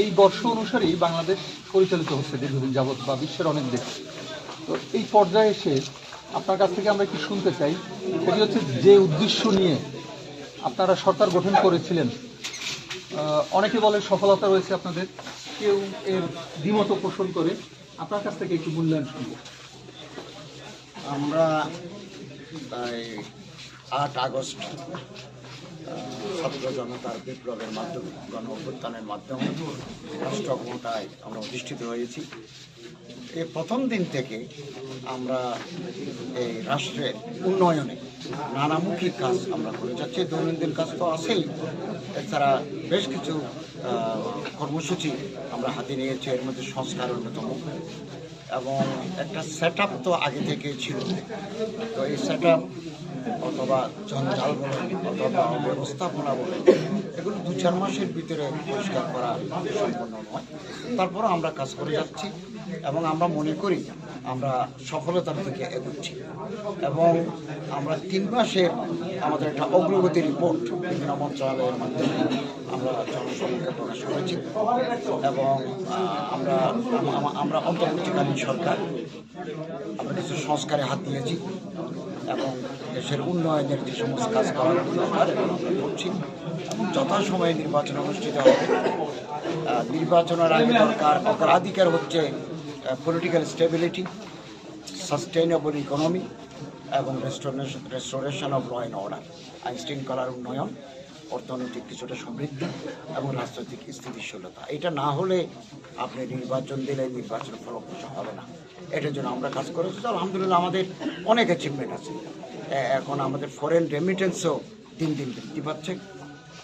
এই বর্ষ অনুসারেই বাংলাদেশ পরিচালিত হচ্ছে দীর্ঘদিন যাবৎ বা বিশ্বের অনেক দেশ। তো এই পর্যায়ে এসে আপনার কাছ থেকে আমরা কি শুনতে চাই। সেটি হচ্ছে যে উদ্দেশ্য নিয়ে আপনারা সরকার গঠন করেছিলেন অনেকে বলে সফলতা রয়েছে আপনাদের, কেউ এর দ্বিমত পোষণ করে। আপনার কাছ থেকে একটু মূল্যায়ন শুনব। আমরা আট আগস্ট ছাত্র জনতার বিপ্লবের মাধ্যমে গণ অভ্যুত্থানের মাধ্যমে রাষ্ট্র ক্ষমতায় আমরা অধিষ্ঠিত হয়েছি। এই প্রথম দিন থেকে আমরা এই রাষ্ট্রের উন্নয়নে নানামুখী কাজ আমরা করে যাচ্ছি। দৈনন্দিন কাজ তো আছেই। এছাড়া বেশ কিছু কর্মসূচি আমরা হাতে নিয়েছি। এর মধ্যে সংস্কার অন্যতম। এবং একটা সেট তো আগে থেকে ছিল। তো এই সেট অথবা জঞ্জাল বলেন অথবা ব্যবস্থাপনা বলে এগুলো দু চার মাসের ভিতরে পরিষ্কার করা সম্পূর্ণ নয়। তারপর আমরা কাজ করে যাচ্ছি। এবং আমরা মনে করি আমরা সফলতার থেকে এগোচ্ছি। এবং আমরা তিন মাসের আমাদের একটা অগ্রগতি রিপোর্ট বিভিন্ন মন্ত্রণালয়ের মাধ্যমে আমরা জনসমক্ষে প্রকাশ করেছি এবং আমরা, আম- আম- আমরা অন্তর্বর্তীকালীন সরকার, আমরা কিছু সংস্কারে হাত দিয়েছি এবং দেশের উন্নয়নের যে সমস্ত কাজ করার দরকার আমরা করছি। এবং যথাসময়ে নির্বাচন অনুষ্ঠিত হবে। নির্বাচনের আগে দরকার অগ্রাধিকার হচ্ছে পলিটিক্যাল স্টেবিলিটি সাস্টেইনেবল ইকোনমি এবং restoration of law and order আইন শৃঙ্খলার উন্নয়ন, অর্থনৈতিক কিছুটা সমৃদ্ধি এবং রাজনৈতিক স্থিতিশীলতা। এটা না হলে আপনি নির্বাচন দিলে নির্বাচন ফলপ্রসূ হবে না। এটার জন্য আমরা কাজ করেছি। আলহামদুলিল্লাহ আমাদের অনেক অ্যাচিভমেন্ট আছে। এখন আমাদের ফরেন রেমিটেন্সও দিন দিন বৃদ্ধি পাচ্ছে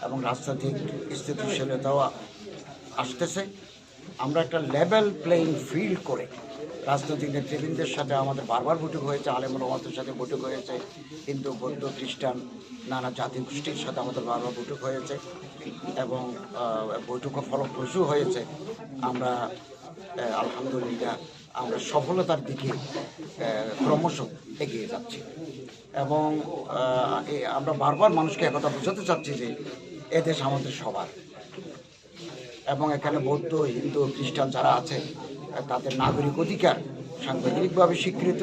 এবং রাজনৈতিক স্থিতিশীলতাও আসতেছে। আমরা একটা লেভেল প্লেইং ফিল্ড করে রাজনৈতিক নেতৃবৃন্দের সাথে আমাদের বারবার বৈঠক হয়েছে আলেমুল ওমাতের সাথে বৈঠক হয়েছে, হিন্দু, বৌদ্ধ, খ্রিস্টান, নানা জাতি গোষ্ঠীর সাথে আমাদের বারবার বৈঠক হয়েছে এবং বৈঠকও ফলপ্রসূ হয়েছে। আমরা আলহামদুলিল্লাহ আমরা সফলতার দিকে ক্রমশ এগিয়ে যাচ্ছি। এবং আমরা বারবার মানুষকে একথা বোঝাতে চাচ্ছি যে এদেশ আমাদের সবার। এবং এখানে বৌদ্ধ, হিন্দু খ্রিস্টান যারা আছে, তাদের নাগরিক অধিকার সাংবিধানিকভাবে স্বীকৃত।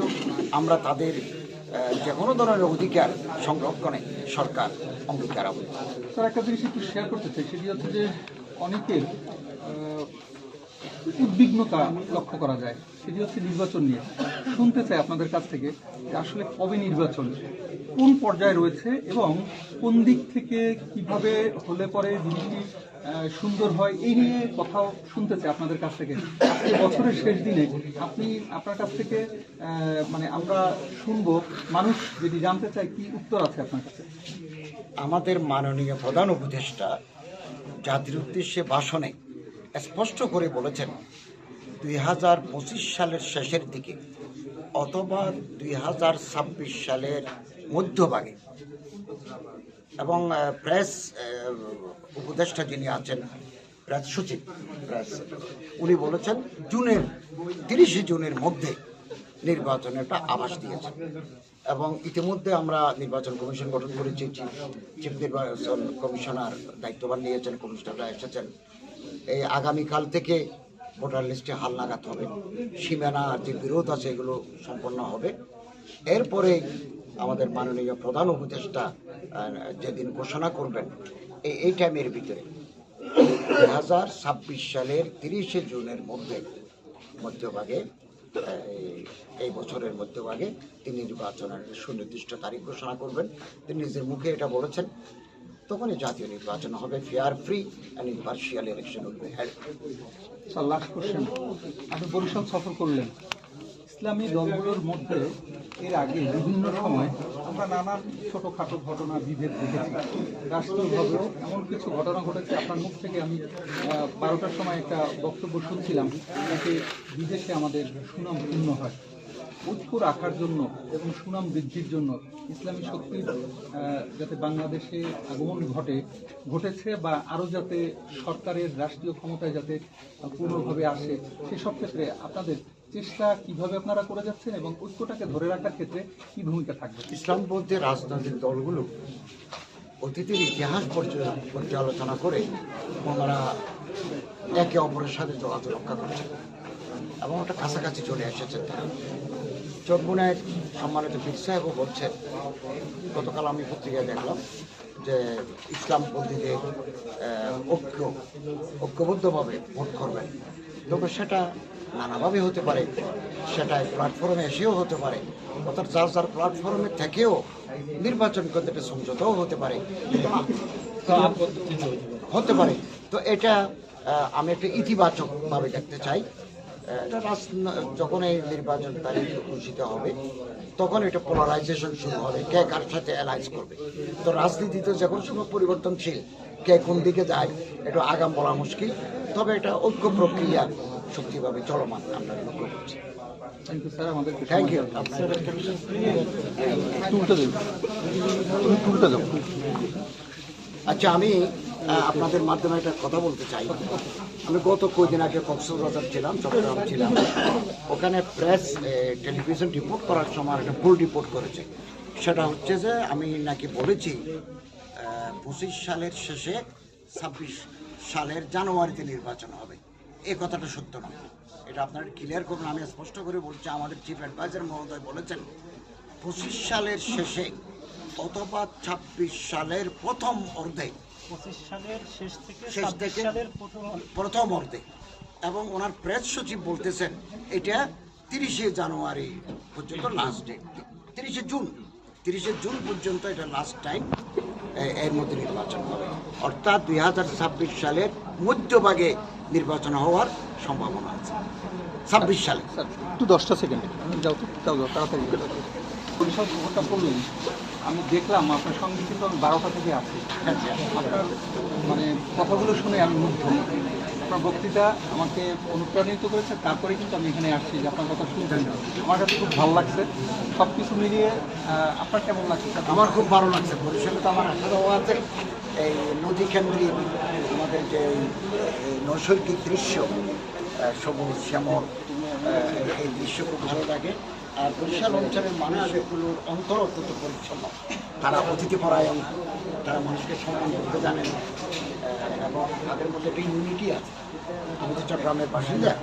আমরা তাদের যে কোনো ধরনের অধিকার সংরক্ষণে সরকার অঙ্গীকার আবদ্ধ স্যার, একটা জিনিস একটু শেয়ার করতে চাই, সেটি হচ্ছে যে অনেকের উদ্বিগ্নতা লক্ষ্য করা যায়। সেটি হচ্ছে নির্বাচন নিয়ে। শুনতে চাই আপনাদের কাছ থেকে যে আসলে কবে নির্বাচন, কোন পর্যায়ে রয়েছে এবং কোন দিক থেকে কীভাবে হলে পরে জিনিসটি সুন্দর হয়, এই নিয়ে কথাও শুনতে চাই আপনাদের কাছ থেকে। আজকে বছরের শেষ দিনে আপনি, আপনার কাছ থেকে মানে আমরা শুনব, মানুষ যদি জানতে চায় কি উত্তর আছে আপনার কাছে? আমাদের মাননীয় প্রধান উপদেষ্টা জাতির উদ্দেশ্যে ভাষণে স্পষ্ট করে বলেছেন, দুই হাজার পঁচিশ সালের শেষের দিকে অথবা দুই হাজার ছাব্বিশ সালের মধ্যভাগে। এবং প্রেস উপদেষ্টা যিনি আছেন, প্রেস সচিব, প্রেস উনি বলেছেন, জুনের, তিরিশে জুনের মধ্যে নির্বাচনের একটা আভাস দিয়েছেন। এবং ইতিমধ্যে আমরা নির্বাচন কমিশন গঠন করেছি চিফ নির্বাচন কমিশনার দায়িত্ববান নিয়েছেন, কমিশনাররা এসেছেন। এই আগামীকাল থেকে ভোটার লিস্টে হালনাগাদ হবে। সীমানার যে বিরোধ আছে এগুলো সম্পন্ন হবে। এরপরে আমাদের মাননীয় প্রধান উপদেষ্টা যেদিন ঘোষণা করবেন এই টাইমের ভিতরে। দু হাজার ছাব্বিশ সালের তিরিশে জুনের মধ্যে, মধ্যভাগে এই বছরের মধ্যভাগে তিনি নির্বাচনের সুনির্দিষ্ট তারিখ ঘোষণা করবেন। তিনি নিজের মুখে এটা বলেছেন। তখনই জাতীয় নির্বাচন হবে fair free and impartial election will held sir last question আপনি বরিশাল সফর করলেন। ইসলামী দলগুলোর মধ্যে এর আগে বিভিন্ন সময় আমরা নানান ছোটোখাটো ঘটনা, বিভেদ দেখেছি। রাষ্ট্রীয়ভাবেও এমন কিছু ঘটনা ঘটেছে। আপনার মুখ থেকে আমি বারোটার সময় একটা বক্তব্য শুনছিলাম, যাতে বিদেশে আমাদের সুনাম পূর্ণ হয়। ঐক্য রাখার জন্য এবং সুনাম বৃদ্ধির জন্য ইসলামী শক্তির যাতে বাংলাদেশে আগমন ঘটে, ঘটেছে বা আরও যাতে সরকারের রাষ্ট্রীয় ক্ষমতায় যাতে পূর্ণভাবে আসে, সেসব ক্ষেত্রে আপনাদের চেষ্টা কীভাবে আপনারা করে যাচ্ছেন এবং ঐক্যটাকে ধরে রাখার ক্ষেত্রে কি ভূমিকা থাকবে? ইসলামপন্থী রাজনৈতিক দলগুলো অতীতের ইতিহাস পর্য- পর্যালোচনা করে ওনারা একে অপরের সাথে যোগাযোগ রক্ষা করছে। এবং ওটা কাছাকাছি চলে এসেছে তারা। চটবনের সম্মানিত বীর সাহেবও বলছেন গতকাল আমি পত্রিকায় দেখলাম যে ইসলামপন্থীদের আহ, ঐক্য ঐক্যবদ্ধভাবে ভোট করবেন। তবে সেটা নানাভাবে হতে পারে সেটা প্ল্যাটফর্মে এসেও হতে পারে অর্থাৎ যার যার প্ল্যাটফর্মে থেকেও নির্বাচন করতে একটা সমঝোতাও হতে পারে। হতে পারে। তো এটা আমি একটা ইতিবাচকভাবে দেখতে চাই। যখন এই নির্বাচন তারিখ ঘোষিত হবে তখন এটা পোলারাইজেশন শুরু হবে কে কার সাথে অ্যালাইজ করবে। তো রাজনীতিতে যখন সময় পরিবর্তনশীল কে কোন দিকে যায় এটা আগাম বলা মুশকিল তবে এটা ঐক্য প্রক্রিয়া সত্যিভাবে চলমান আমরা লক্ষ্য করছি। থ্যাংক ইউ আচ্ছা আমি আপনাদের মাধ্যমে একটা কথা বলতে চাই। আমি গত কয়েকদিন আগে কক্সবাজার ছিলাম, চট্টগ্রাম ছিলাম। ওখানে প্রেস টেলিভিশন রিপোর্ট করার সময় একটা ভুল রিপোর্ট করেছে। সেটা হচ্ছে যে, আমি নাকি বলেছি পঁচিশ সালের শেষে ছাব্বিশ সালের জানুয়ারিতে নির্বাচন হবে। এই কথাটা সত্য নয় এটা আপনারা ক্লিয়ার করুন, আমি স্পষ্ট করে বলছি, আমাদের চিফ অ্যাডভাইজার মহোদয় বলেছেন, পঁচিশ সালের শেষে অথবা ছাব্বিশ সালের প্রথম অর্ধে পঁচিশ সালের শেষ থেকে শেষ থেকে সালের প্রথম অর্ধে। এবং ওনার প্রেস সচিব বলতেছেন এটা তিরিশে জানুয়ারি পর্যন্ত লাস্ট ডেট তিরিশে জুন তিরিশে জুন পর্যন্ত এটা লাস্ট টাইম এর মধ্যে নির্বাচন হবে। অর্থাৎ দুই হাজার ছাব্বিশ সালের মধ্যভাগে নির্বাচন হওয়ার সম্ভাবনা আছে। ছাব্বিশ সালে। একটু দশটা সেকেন্ড যাও তো যাও তাড়াতাড়ি আমি দেখলাম আপনার সঙ্গে কিন্তু আমি বারোটা থেকে আছি। আপনার মানে কথাগুলো শুনে আমি মুগ্ধ। আপনার বক্তৃতা আমাকে অনুপ্রাণিত করেছে তারপরে কিন্তু আমি এখানে আসছি যে আপনার কথা শুনতেন আমার কাছে খুব ভালো লাগছে। সব কিছু মিলিয়ে আপনার কেমন লাগছে? আমার খুব ভালো লাগছে। বরিশালে তো আমার আশাও আছে এই নদী কেন্দ্রিক আমাদের যে নৈসর্গিক দৃশ্য সবুজ শ্যামল এই দৃশ্য খুব ভালো লাগে। আর বরিশাল অঞ্চলের মানুষগুলোর অন্তর অত্যন্ত পরিচ্ছন্ন। তারা অতিথি পরায়ণ তারা মানুষকে সম্মান করতে আহ, এবং তাদের মধ্যে একটা ইউনিটি আছে। আমি তো চট্টগ্রামের বাসিন্দা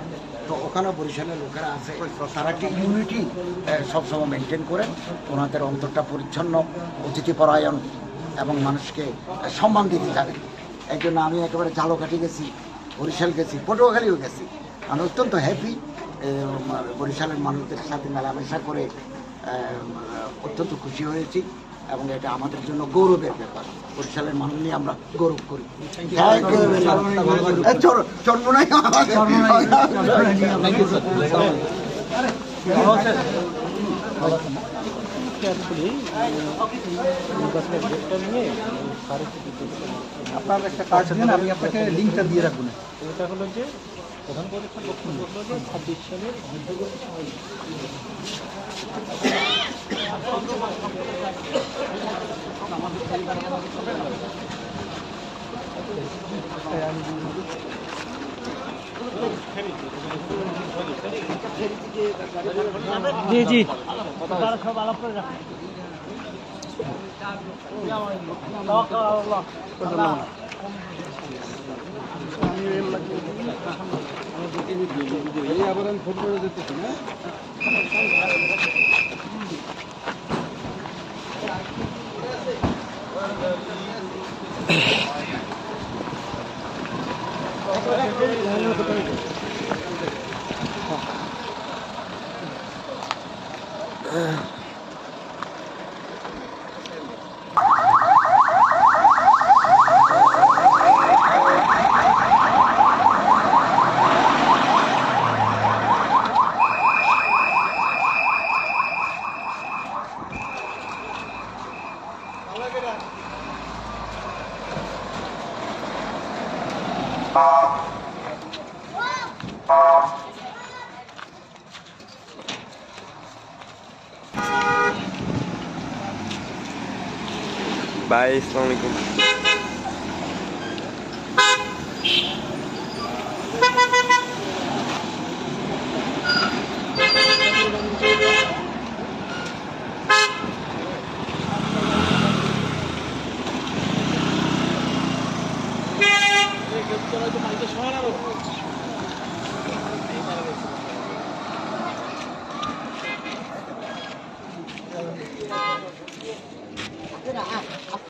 তো ওখানে বরিশালের লোকেরা আছে তারা একটি ইউনিটি সবসময় মেনটেন করেন। ওনাদের অন্তরটা পরিচ্ছন্ন অতিথি পরায়ণ এবং মানুষকে সম্মান দিতে জানেন। এই জন্য আমি একেবারে ঝালকাঠি গেছি বরিশাল গেছি পটুয়াখালীও গেছি। আমি অত্যন্ত হ্যাপি বরিশালের মানুষদের সাথে মেলামেশা করে অত্যন্ত খুশি হয়েছি এবং এটা আমাদের জন্য গৌরবের ব্যাপার। বরিশালের মানুষ নিয়ে আমরা গৌরব করি। আপনার একটা কার্ড দিন আমি আপনাকে লিঙ্কটা দিয়ে রাখব না। এটা হলো যে প্রধান পরীক্ষার বক্তব্য হলো যে ছাব্বিশ সালের মধ্যবর্তী সময় জি জি। সব আলাপ করে রাখুন আবার আমি ফোন করে দিতেছি না? Bye, assalamu.